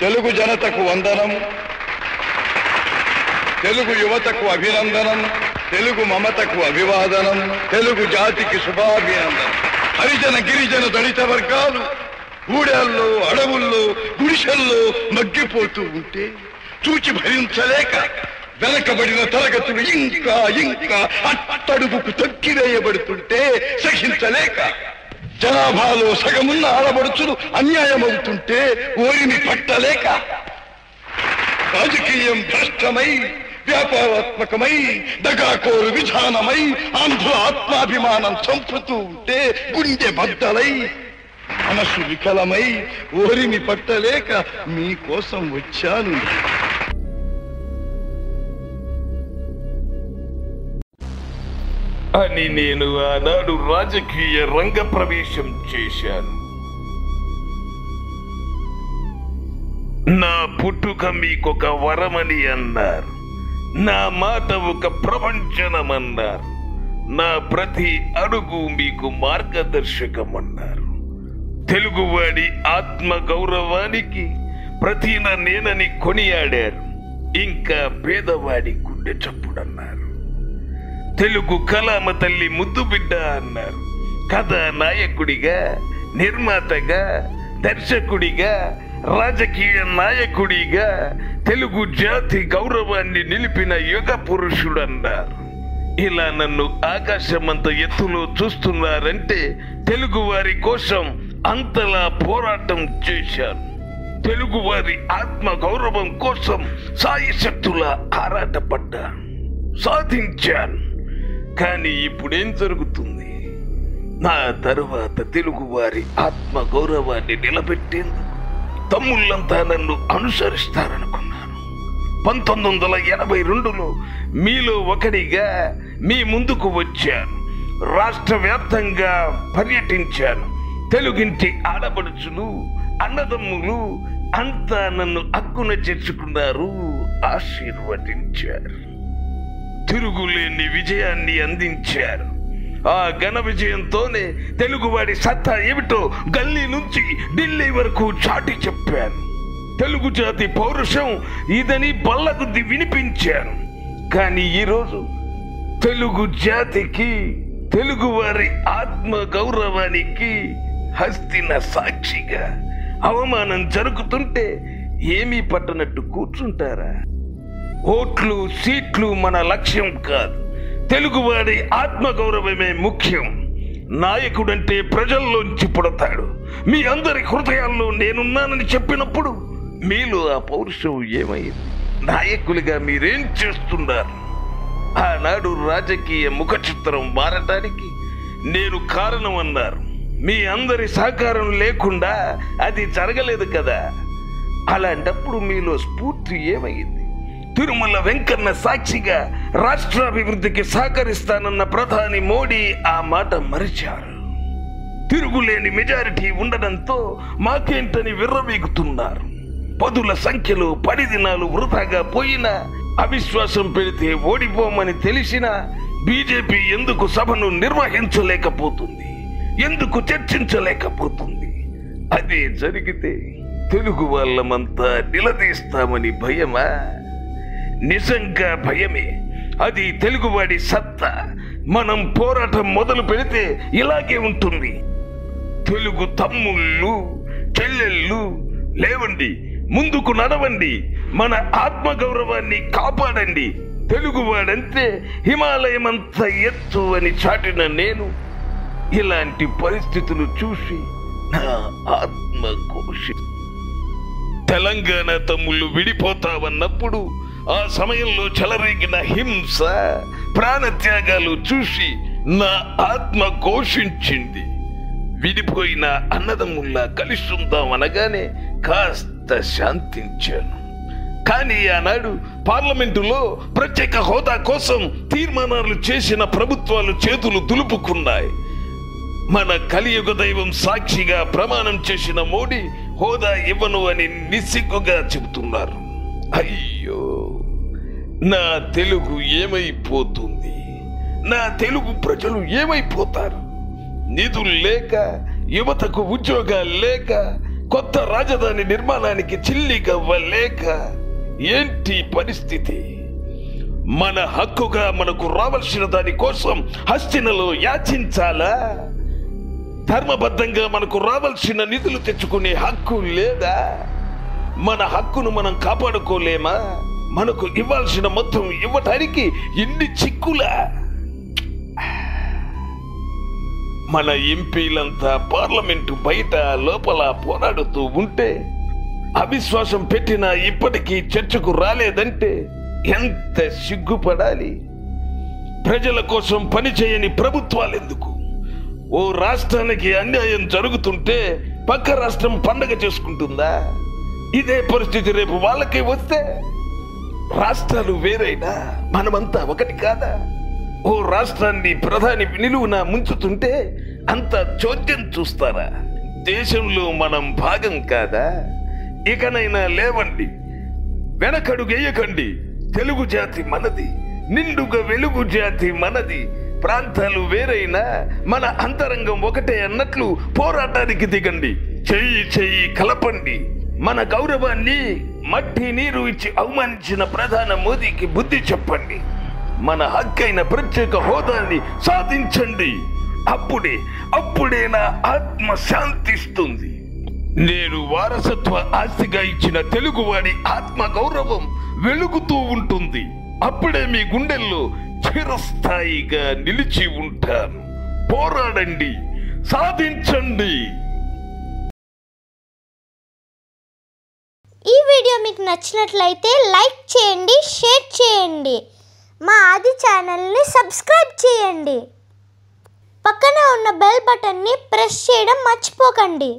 తెలుగు జనతకు వందనం తెలుగు యువతకు అభినందనం తెలుగు మమతకు అభివాదనం తెలుగు జాతికి శుభాభినందనం. హరిజన గిరిజన దళిత వర్గాలు గూడెల్లో అడవుల్లో గుడిసెల్లో మగ్గిపోతూ ఉంటే చూచి భరించలేక వెనకబడిన తరగతులు ఇంకా ఇంకా అట్టడుగుకు తొక్కివేయబడుతుంటే సహించలేక జనాభాలో సగమున్న ఆడబడుచులు అన్యాయమవుతుంటే ఓరిని పట్టలేక రాజకీయం భ్రష్టమై వ్యాపారాత్మకమై దగాకోరు విధానమై ఆంధ్ర ఆత్మాభిమానం చంపుతూ ఉంటే గుండె బద్దలై మనసు వికలమై ఓరిని పట్టలేక మీకోసం వచ్చాను. అని నేను ఆనాడు రాజకీయ రంగ ప్రవేశం చేశాను. నా పుట్టుక మీకొక వరమని అన్నారు. నా మాట ఒక ప్రపంచనమన్నారు నా ప్రతి అడుగు మీకు మార్గదర్శకమన్నారు. తెలుగువాడి ఆత్మ గౌరవానికి ప్రతిన నేనని కొనియాడారు. ఇంకా పేదవాడి గుండె చప్పుడన్నారు. తెలుగు కళామ తల్లి ముద్దు బిడ్డ అన్నారు. కథ నాయకుడిగా నిర్మాతగా దర్శకుడిగా రాజకీయ నాయకుడిగా తెలుగు జాతి గౌరవాన్ని నిలిపిన యుగ పురుషుడన్నారు. ఇలా నన్ను ఆకాశమంత ఎత్తులో చూస్తున్నారంటే తెలుగు వారి కోసం అంతలా పోరాటం చేశాను. తెలుగు వారి ఆత్మ గౌరవం కోసం సాయి శక్తులా ఆరాటపడ్డాను. సాధించాను. కానీ ఇప్పుడేం జరుగుతుంది? నా తరువాత తెలుగు వారి ఆత్మ గౌరవాన్ని నిలబెట్టేందుకు తమ్ముళ్ళంతా నన్ను అనుసరిస్తారనుకున్నాను. పంతొమ్మిది వందల ఎనభై రెండులో మీలో ఒకడిగా మీ ముందుకు వచ్చాను. రాష్ట్ర వ్యాప్తంగా పర్యటించాను. తెలుగింటి ఆడపడుచులు అన్నదమ్ములు అంతా నన్ను అక్కున చేర్చుకున్నారు ఆశీర్వదించారు. తిరుగులేని విజయాన్ని అందించారు. ఆ ఘన విజయంతోనే తెలుగువాడి సత్తా ఏమిటో గల్లీ నుంచి ఢిల్లీ వరకు చాటి చెప్పాను తెలుగు జాతి పౌరుషం ఇదని బల్లగుద్ది వినిపించాను కానీ ఈరోజు తెలుగు జాతికి తెలుగువారి ఆత్మ గౌరవానికి హస్తిన సాక్షిగా అవమానం జరుగుతుంటే ఏమీ పట్టనట్టు కూర్చుంటారా? ఓట్లు సీట్లు మన లక్ష్యం కాదు. తెలుగువాడి ఆత్మగౌరవమే ముఖ్యం. నాయకుడంటే ప్రజల్లోంచి పుడతాడు. మీ అందరి హృదయాల్లో నేనున్నానని చెప్పినప్పుడు మీలో ఆ పౌరుషం ఏమైంది? నాయకులుగా మీరేం చేస్తున్నారు? ఆనాడు రాజకీయ ముఖ చిత్రం మారటానికి నేను కారణం అన్నారు మీ అందరి సహకారం లేకుండా అది జరగలేదు కదా. అలాంటప్పుడు మీలో స్ఫూర్తి ఏమైంది? తిరుమల వెంకన్న సాక్షిగా రాష్ట్రాభివృద్ధికి సహకరిస్తానన్న ప్రధాని మోడీ ఆ మాట మరిచారు. తిరుగులేని మెజారిటీ ఉండడంతో మాకేంటని విర్రవీగుతున్నారు. పదుల సంఖ్యలో పది దినాలు వృధాగా పోయినా అవిశ్వాసం పెడితే ఓడిపోమని తెలిసినా బీజేపీ ఎందుకు సభను నిర్వహించలేకపోతుంది? ఎందుకు చర్చించలేకపోతుంది? అదే జరిగితే తెలుగు వాళ్ళమంతా నిలదీస్తామని భయమా? నిజంగా భయమే. అది తెలుగువాడి సత్తా. మనం పోరాటం మొదలు పెడితే ఇలాగే ఉంటుంది. తెలుగు తమ్ముళ్ళు చెల్లెళ్ళు లేవండి ముందుకు నడవండి మన ఆత్మగౌరవాన్ని కాపాడండి. తెలుగువాడంతే హిమాలయం ఎత్తు అని చాటిన నేను ఇలాంటి పరిస్థితులు చూసి నా ఆత్మ ఘోషి తెలంగాణ తమ్ముళ్ళు విడిపోతావన్నప్పుడు ఆ సమయంలో చెలరేగిన హింస ప్రాణత్యాగాలు చూసి నా ఆత్మ ఘోషించింది. విడిపోయిన అన్నదమ్ముల్లా కలుస్తుందాం అనగానే కాస్త శాంతించాను. కానీ ఆనాడు పార్లమెంటులో ప్రత్యేక హోదా కోసం తీర్మానాలు చేసిన ప్రభుత్వాలు చేతులు దులుపుకున్నాయి. మన కలియుగ దైవం సాక్షిగా ప్రమాణం చేసిన మోడీ హోదా ఇవ్వను అని నిస్సిగ్గుగా చెబుతున్నారు. అయ్యో నా తెలుగు ఏమైపోతుంది? నా తెలుగు ప్రజలు ఏమైపోతారు? నిధులు లేక యువతకు ఉద్యోగాలు లేక కొత్త రాజధాని నిర్మాణానికి చిల్లిగవ్వలేక ఏంటి పరిస్థితి? మన హక్కుగా మనకు రావాల్సిన దాని కోసం హస్తినలో యాచించాలా? ధర్మబద్ధంగా మనకు రావాల్సిన నిధులు తెచ్చుకునే హక్కు లేదా? మన హక్కును మనం కాపాడుకోలేమా? మనకు ఇవ్వాల్సిన మొత్తం ఇవ్వటానికి ఎన్ని చిక్కులా? మన ఎంపీలంతా పార్లమెంటు బయట లోపల పోరాడుతూ ఉంటే అవిశ్వాసం పెట్టినా ఇప్పటికీ చర్చకు రాలేదంటే ఎంత సిగ్గుపడాలి? ప్రజల కోసం పనిచేయని ప్రభుత్వాలెందుకు? ఓ రాష్ట్రానికి అన్యాయం జరుగుతుంటే పక్క రాష్ట్రం పండగ చేసుకుంటుందా? ఇదే పరిస్థితి రేపు వాళ్ళకి వస్తే రాష్ట్రాలు వేరైనా మనమంతా ఒకటి కాదా? ఓ రాష్ట్రాన్ని ప్రధాని నిలువున ముంచుతుంటే అంత చోద్యం చూస్తారా? దేశంలో మనం భాగం కాదా? ఇకనైనా లేవండి. వెనకడుగేయకండి తెలుగు జాతి మనది. నిండుగా వెలుగు జాతి మనది. ప్రాంతాలు వేరైనా మన అంతరంగం ఒకటే అన్నట్లు పోరాటానికి దిగండి. చెయ్యి చెయ్యి కలపండి. మన గౌరవాన్ని మట్టి నీరు ఇచ్చి అవమానించిన ప్రధాన మోదీకి బుద్ధి చెప్పండి. మన హక్కైన ప్రత్యేక హోదాని సాధించండి. అప్పుడే అప్పుడే నా ఆత్మ శాంతిస్తుంది. నేను వారసత్వ ఆస్తిగా ఇచ్చిన తెలుగువాడి ఆత్మ గౌరవం వెలుగుతూ ఉంటుంది. అప్పుడే మీ గుండెల్లో చిరస్థాయిగా నిలిచి ఉంటాను. పోరాడండి సాధించండి. వీడియో మీకు నచ్చినట్లయితే లైక్ చేయండి షేర్ చేయండి. మా ఆది ఛానల్ని సబ్స్క్రైబ్ చేయండి. పక్కన ఉన్న బెల్ బటన్ని ప్రెస్ చేయడం మర్చిపోకండి.